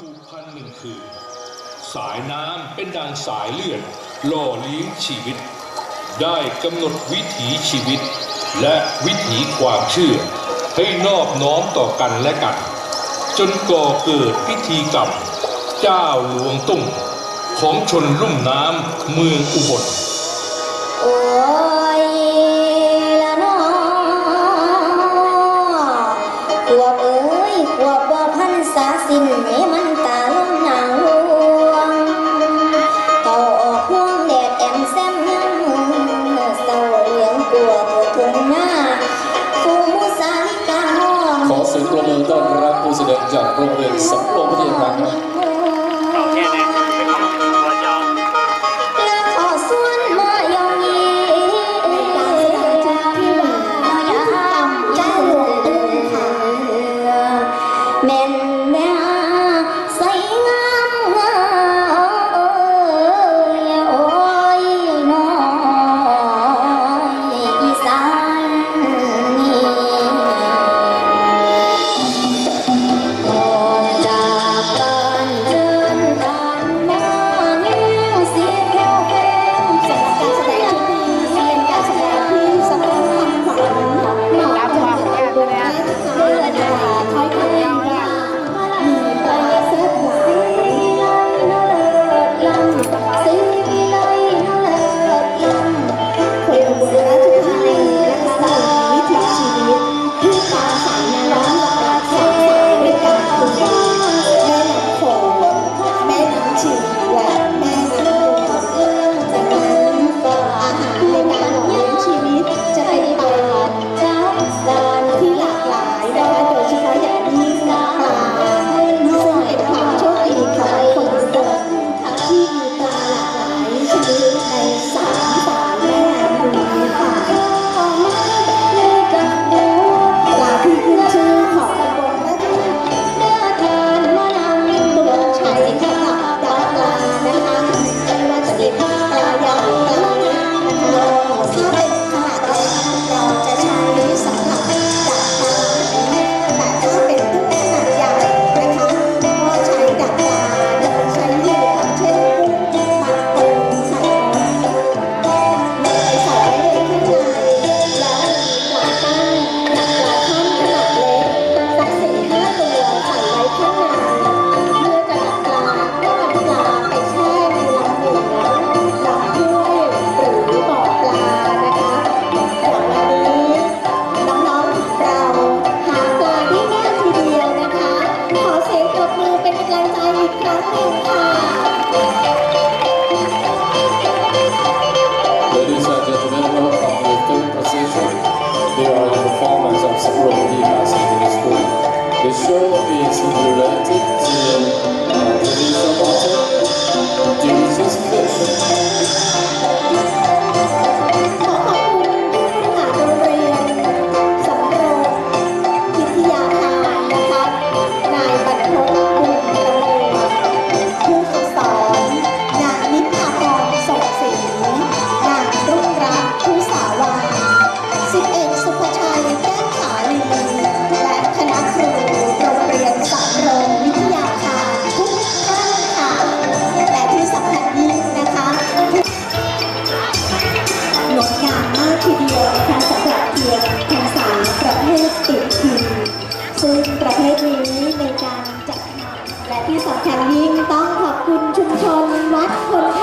ผูกพันหนึ่งคืนสายน้ำเป็นดังสายเลือดหล่อเลี้ยงชีวิต ได้กำหนดวิถีชีวิต และวิถีความเชื่อ ให้นอบน้อมต่อกันและกัน จนก่อเกิดพิธีกรรม เจ้าหลวงตุ้งของชนลุ่มน้ำเมืองอุบล ษาสินเนมันตาลงางห่วงเต่าออกห่วงแดดแอมแซมยังเศร้าเหลืองกัวกุ้งน้าฟูมุสาลิก้องขอสียงรบมืต้นรับผู้แสดงจากโรงเรียนสำโรงพัทยาครั ที่สำคัญยิ่งต้องขอบคุณชุมชนวัดคน